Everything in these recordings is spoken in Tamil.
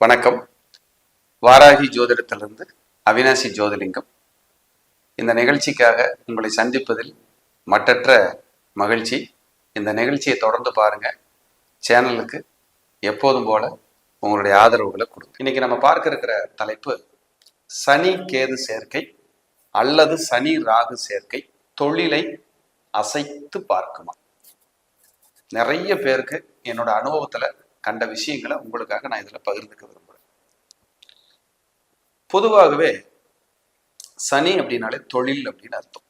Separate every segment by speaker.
Speaker 1: வணக்கம். வாராகி ஜோதிடத்திலிருந்து அவினாசி ஜோதிலிங்கம். இந்த நிகழ்ச்சிக்காக உங்களை சந்திப்பதில் மற்றற்ற மகிழ்ச்சி. இந்த நிகழ்ச்சியை தொடர்ந்து பாருங்க. சேனலுக்கு எப்போதும் போல உங்களுடைய ஆதரவுகளை கொடுங்க. இன்னைக்கு நம்ம பார்க்க இருக்கிற தலைப்பு சனி கேது சேர்க்கை அல்லது சனி ராகு சேர்க்கை தொழிலை அசைத்து பார்க்குமா. நிறைய பேருக்கு என்னோட அனுபவத்துல கண்ட விஷயங்களை உங்களுக்காக நான் இதுல பகிர்ந்துக்க விரும்புகிறேன் பொதுவாகவே சனி அப்படின்னாலே தொழில் அப்படின்னு அர்த்தம்.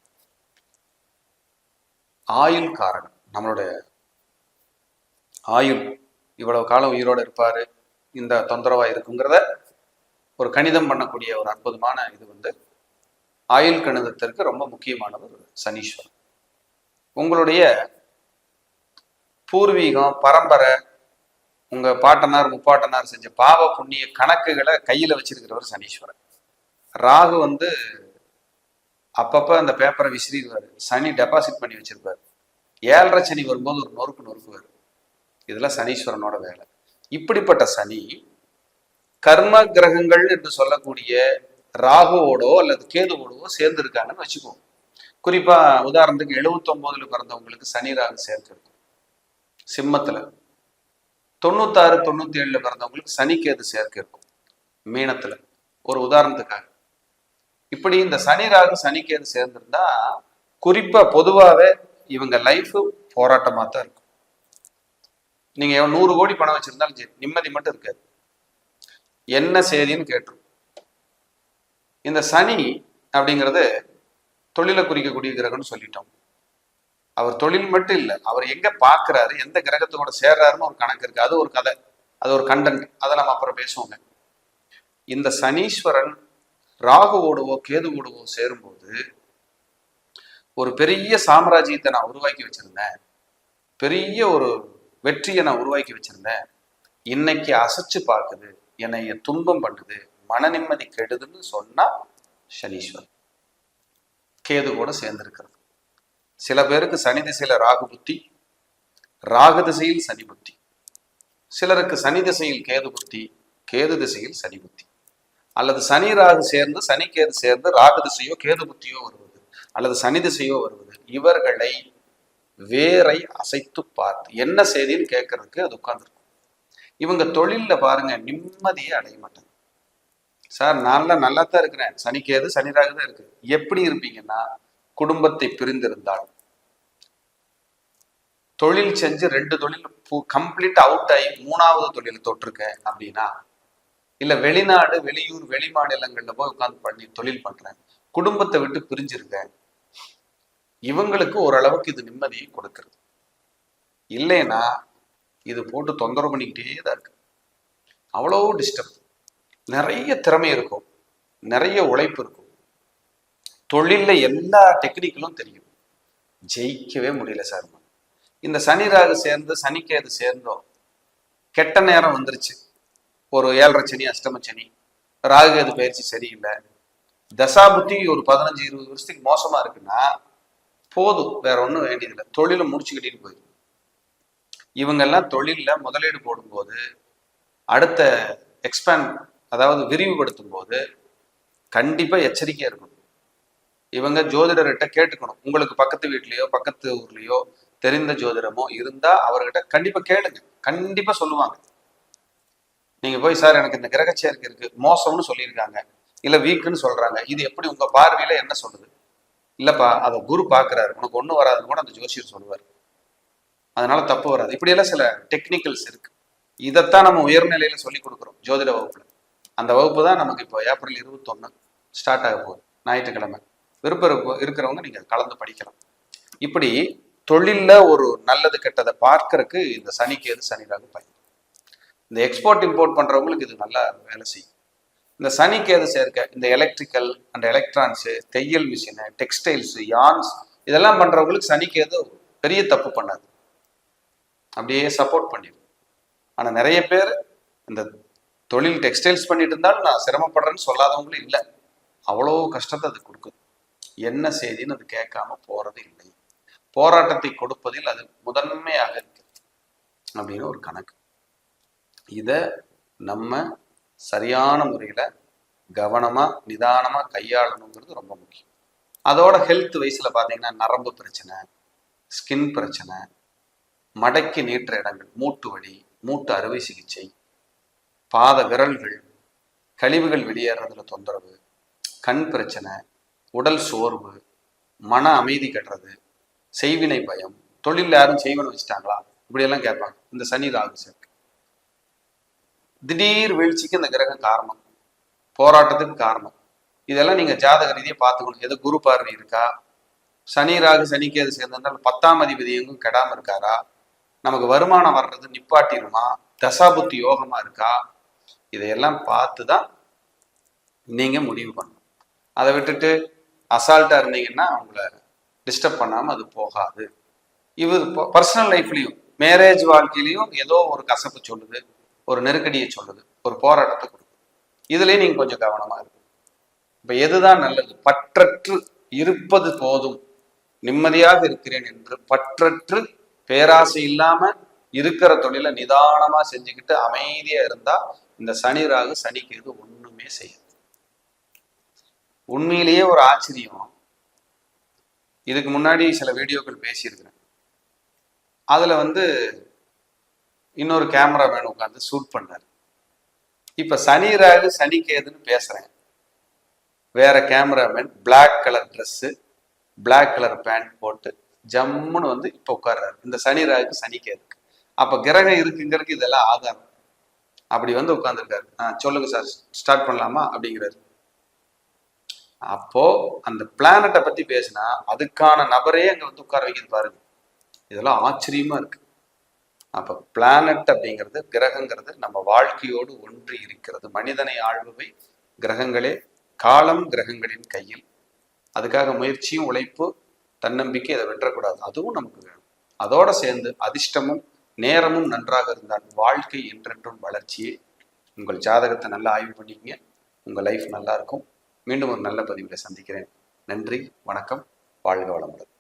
Speaker 1: ஆயுள் காரணம். நம்மளுடைய ஆயுள் இவ்வளவு காலம் உயிரோட இருப்பாரு இந்த தொந்தரவா இருக்குங்கிறத ஒரு கணிதம் பண்ணக்கூடிய ஒரு அற்புதமான இது வந்து ஆயுள் கணிதத்திற்கு ரொம்ப முக்கியமானது சனீஸ்வரன். உங்களுடைய பூர்வீகம் பரம்பரை உங்க பாட்டனார் முப்பாட்டனார் செஞ்ச பாவ புண்ணிய கணக்குகளை கையில வச்சிருக்கிறவர் சனீஸ்வரன் ராகு வந்து அப்பப்ப அந்த பேப்பரை விசிறிடுவார். சனி டெபாசிட் பண்ணி வச்சிருப்பாரு. ஏழரை சனி வரும்போது ஒரு நொறுக்கு நொறுக்குவார். இதெல்லாம் சனீஸ்வரனோட வேலை. இப்படிப்பட்ட சனி கர்ம கிரகங்கள் என்று சொல்லக்கூடிய ராகுவோடோ அல்லது கேதுவோடவோ சேர்ந்து இருக்காங்கன்னு வச்சுக்குவோம் குறிப்பா உதாரணத்துக்கு 79 பிறந்தவங்களுக்கு சனி ராகு சேர்த்து இருக்கும் சிம்மத்துல. தொண்ணூத்தாறு தொண்ணூத்தி ஏழுல பிறந்தவங்களுக்கு சனிக்கேது சேர்க்கை இருக்கும். மீனத்துல. ஒரு உதாரணத்துக்காக. இப்படி இந்த சனி ராகு சனிக்கேது சேர்ந்திருந்தா குறிப்பா பொதுவாவே இவங்க லைஃப் போராட்டமா தான் இருக்கும். நீங்க நூறு கோடி பணம் வச்சிருந்தாலும் சரி நிம்மதி மட்டும் இருக்காது. என்ன செய்தின்னு கேட்டுரும். இந்த சனி அப்படிங்கிறது தொழிலை குறிக்கக்கூடிய கிரகம்னு சொல்லிட்டோம். அவர் தொழில் மட்டும் இல்லை அவர் எங்க பாக்குறாரு எந்த கிரகத்தோட சேர்றாருன்னு ஒரு கணக்கு இருக்கு. அது ஒரு கதை. அது ஒரு கண்டென்ட் அதை நம்ம அப்புறம் பேசுவோங்க. இந்த சனீஸ்வரன் ராகுவோடவோ கேதுவோடவோ சேரும்போது ஒரு பெரிய சாம்ராஜ்யத்தை நான் உருவாக்கி வச்சிருந்தேன். பெரிய ஒரு வெற்றியை நான் உருவாக்கி வச்சிருந்தேன். இன்னைக்கு அசைச்சு பார்க்குது என்னைய துன்பம் பண்ணுது மன நிம்மதி கெடுதுன்னு சொன்னா சனீஸ்வரன். கேது கூட சேர்ந்திருக்கிறது. சில பேருக்கு சனி திசையில ராகு புத்தி ராகு திசையில் சனி புத்தி. சிலருக்கு சனி திசையில் கேது புத்தி கேது திசையில் சனி புத்தி. அல்லது சனி ராகு சேர்ந்து சனி கேது சேர்ந்து ராகு திசையோ கேது புத்தியோ வருவது. அல்லது சனி திசையோ வருவது. இவர்களை வேரை அசைத்து பார்த்து என்ன செய்தின்னு கேட்கறதுக்கு அது உட்கார்ந்துருக்கும். இவங்க தொழில்ல பாருங்க நிம்மதியே அடைய மாட்டாங்க. சார் நான்லாம் நல்லா தான் இருக்கிறேன். சனிக்கேது சனி ராகு தான் இருக்கு. எப்படி இருப்பீங்கன்னா குடும்பத்தை பிரிந்திருந்தாள். தொழில் செஞ்சு ரெண்டு தொழில் கம்ப்ளீட் அவுட் ஆகி மூணாவது தொழில் தொட்டிருக்கேன் அப்படின்னா இல்ல வெளிநாடு வெளியூர் வெளி மாநிலங்கள்ல போய் உட்காந்து பண்ணி தொழில் பண்றேன். குடும்பத்தை விட்டு பிரிஞ்சிருக்கேன். இவங்களுக்கு ஓரளவுக்கு இது நிம்மதியை கொடுக்கிறது இல்லைன்னா இது போட்டு தொந்தரவு பண்ணிக்கிட்டே தான் இருக்கு. அவ்வளோ டிஸ்டர்ப் நிறைய திறமை இருக்கும். நிறைய உழைப்பு இருக்கும். தொழிலில் எல்லா டெக்னிக்கலும் தெரியும். ஜெயிக்கவே முடியல சார். இந்த சனி ராகு சேர்ந்து சனிக்கேது சேர்ந்தோம். கெட்ட நேரம் வந்துருச்சு. ஒரு ஏழரை சனி அஷ்டம சனி. ராகுகேது பயிற்சி சரியில்லை. தசாபுத்தி ஒரு பதினஞ்சு இருபது வருஷத்துக்கு மோசமா இருக்குன்னா போதும். வேற ஒன்றும் வேண்டியதில்லை. தொழிலை முடிச்சுக்கிட்டே போயிடும் இவங்கெல்லாம் தொழிலில் முதலீடு போடும்போது அடுத்த எக்ஸ்பேண்ட் அதாவது விரிவுபடுத்தும் போது கண்டிப்பாக எச்சரிக்கையாக இருக்கணும். இவங்க ஜோதிடர்கிட்ட கேட்டுக்கணும். உங்களுக்கு பக்கத்து வீட்லயோ பக்கத்து ஊர்லயோ தெரிந்த ஜோதிடமோ இருந்தா அவர்கிட்ட கண்டிப்பா கேளுங்க. கண்டிப்பா சொல்லுவாங்க. நீங்க போய் சார் எனக்கு இந்த கிரக சேர்க்கை இருக்கு. மோசம்னு சொல்லியிருக்காங்க. இல்ல வீக்குன்னு சொல்றாங்க. இது எப்படி உங்க பார்வையில என்ன சொல்லுது? இல்லப்பா அதை குரு பாக்குறாரு. உனக்கு ஒண்ணு வராதுன்னு கூட அந்த ஜோசியர் சொல்லுவார். அதனால தப்பு வராது. இப்படியெல்லாம் சில டெக்னிக்கல்ஸ் இருக்கு. இதைத்தான் நம்ம உயர்நிலையில சொல்லி கொடுக்குறோம் ஜோதிட வகுப்புல. அந்த வகுப்பு தான் நமக்கு இப்போ ஏப்ரல் இருபத்தொன்னு ஸ்டார்ட் ஆக போகுது. ஞாயிற்றுக்கிழமை. விருப்பம் இருப்ப- இருக்கிறவங்க நீங்க கலந்து படிக்கலாம். இப்படி தொழில்ல ஒரு நல்லது கெட்டதை பார்க்கறதுக்கு இந்த சனிக்கு எது சனிராக பயன். இந்த எக்ஸ்போர்ட் இம்போர்ட் பண்றவங்களுக்கு இது நல்லா வேலை செய்யும். இந்த சனிக்கு எது சேர்க்க இந்த எலக்ட்ரிக்கல் அண்ட் எலக்ட்ரான்ஸு தையல் மிஷினு டெக்ஸ்டைல்ஸ் யான்ஸ் இதெல்லாம் பண்றவங்களுக்கு சனிக்கேது பெரிய தப்பு பண்ணாது. அப்படியே சப்போர்ட் பண்ணிடும் ஆனா நிறைய பேர் இந்த தொழில் டெக்ஸ்டைல்ஸ் பண்ணிட்டு இருந்தாலும் நான் சிரமப்படுறேன்னு சொல்லாதவங்களும் இல்லை. அவ்வளோ கஷ்டத்தை அது கொடுக்குது. என்ன செய்தின்னு அது கேட்காம போறது இல்லை. போராட்டத்தை கொடுப்பதில் அது முதன்மையாக இருக்கிறது அப்படின்னு ஒரு கணக்கு. இத நம்ம சரியான முறையில் கவனமாக நிதானமாக கையாளணுங்கிறது ரொம்ப முக்கியம். அதோட ஹெல்த் வயசில் பார்த்தீங்கன்னா நரம்பு பிரச்சனை ஸ்கின் பிரச்சனை மடக்கி நீட்டுற இடங்கள் மூட்டு வலி மூட்டு அறுவை சிகிச்சை பாத விரல்கள் கழிவுகள் வெளியேறதுல தொந்தரவு கண் பிரச்சனை உடல் சோர்வு மன அமைதி கட்டுறது செய்வினை பயம் தொழில் யாரும் செய்வனை வச்சுட்டாங்களா? இப்படியெல்லாம் கேட்பாங்க. இந்த சனி ராகு சேர்க்கை. திடீர் வீழ்ச்சிக்கு இந்த கிரகம் காரணம். போராட்டத்துக்கு காரணம். இதெல்லாம் நீங்க ஜாதக ரீதியை பார்த்துக்கணும். எது குரு பார்வை இருக்கா? சனி ராகு சனிக்கு எது சேர்ந்தால் பத்தாம் அதிபதி எங்கும் கெடாம இருக்காரா? நமக்கு வருமானம் வர்றது நிப்பாட்டிடுமா? தசாபுத்தி யோகமா இருக்கா? இதையெல்லாம் பார்த்து தான் நீங்க முடிவு பண்ணணும். அதை விட்டுட்டு அசால்ட்டா இருந்தீங்கன்னா அவங்கள டிஸ்டர்ப் பண்ணாம அது போகாது. இது பர்சனல் லைஃப்லயும் மேரேஜ் வாழ்க்கையிலையும் ஏதோ ஒரு கசப்பு சொல்லுது ஒரு நெருக்கடியை சொல்லுது ஒரு போராட்டத்தை கொடுக்குது. இதுலயும் நீங்க கொஞ்சம் கவனமா இருக்கும் இப்போ எதுதான் நல்லது? பற்றற்று இருப்பது போதும். நிம்மதியாக இருக்கிறேன் என்று பற்றற்று பேராசை இல்லாம இருக்கிற தொழிலை நிதானமா செஞ்சுக்கிட்டு அமைதியா இருந்தா இந்த சனி ராகு சனிக்கு எது ஒண்ணுமே செய்யாது. உண்மையிலேயே ஒரு ஆச்சரியம். இதுக்கு முன்னாடி சில வீடியோக்கள் பேசியிருக்கிறேன். அதில் வந்து இன்னொரு கேமரா வேணும் உட்காந்து ஷூட் பண்ணார் இப்போ சனி ராகு சனி கேதுன்னு பேசுறேன். வேற cameraman black colour dress black colour pant போட்டு ஜம்முன்னு வந்து இப்போ உட்கார்றாரு. இந்த சனி ராகு சனி கேதுக்கு அப்ப கிரகம் இருக்குங்கிறதுக்கு இதெல்லாம் ஆதாரம். அப்படி வந்து உட்காந்துருக்காரு ஆ சொல்லுங்க சார் ஸ்டார்ட் பண்ணலாமா? அப்படிங்கிறாரு. அப்போ அந்த பிளானட்டை பத்தி பேசினா அதுக்கான நபரே அங்க வந்து உட்கார வைக்கிறது பாருங்க. இதெல்லாம் ஆச்சரியமா இருக்கு. அப்ப பிளானட் அப்படிங்கிறது கிரகங்கிறது நம்ம வாழ்க்கையோடு ஒன்றி இருக்கிறது. மனிதனை ஆழ்பவை கிரகங்களே காலம் கிரகங்களின் கையில். அதுக்காக முயற்சியும் உழைப்பு தன்னம்பிக்கை அதை வென்றக்கூடாது. அதுவும் நமக்கு வேணும். அதோட சேர்ந்து அதிர்ஷ்டமும் நேரமும் நன்றாக இருந்தால் வாழ்க்கை என்றென்றும் வளர்ச்சியே. உங்கள் ஜாதகத்தை நல்லா ஆய்வு பண்ணிக்கங்க. உங்கள் லைஃப் நல்லா இருக்கும். மீண்டும் ஒரு நல்ல பதிவில் சந்திக்கிறேன். நன்றி வணக்கம் வாழ்க வளமுடன்.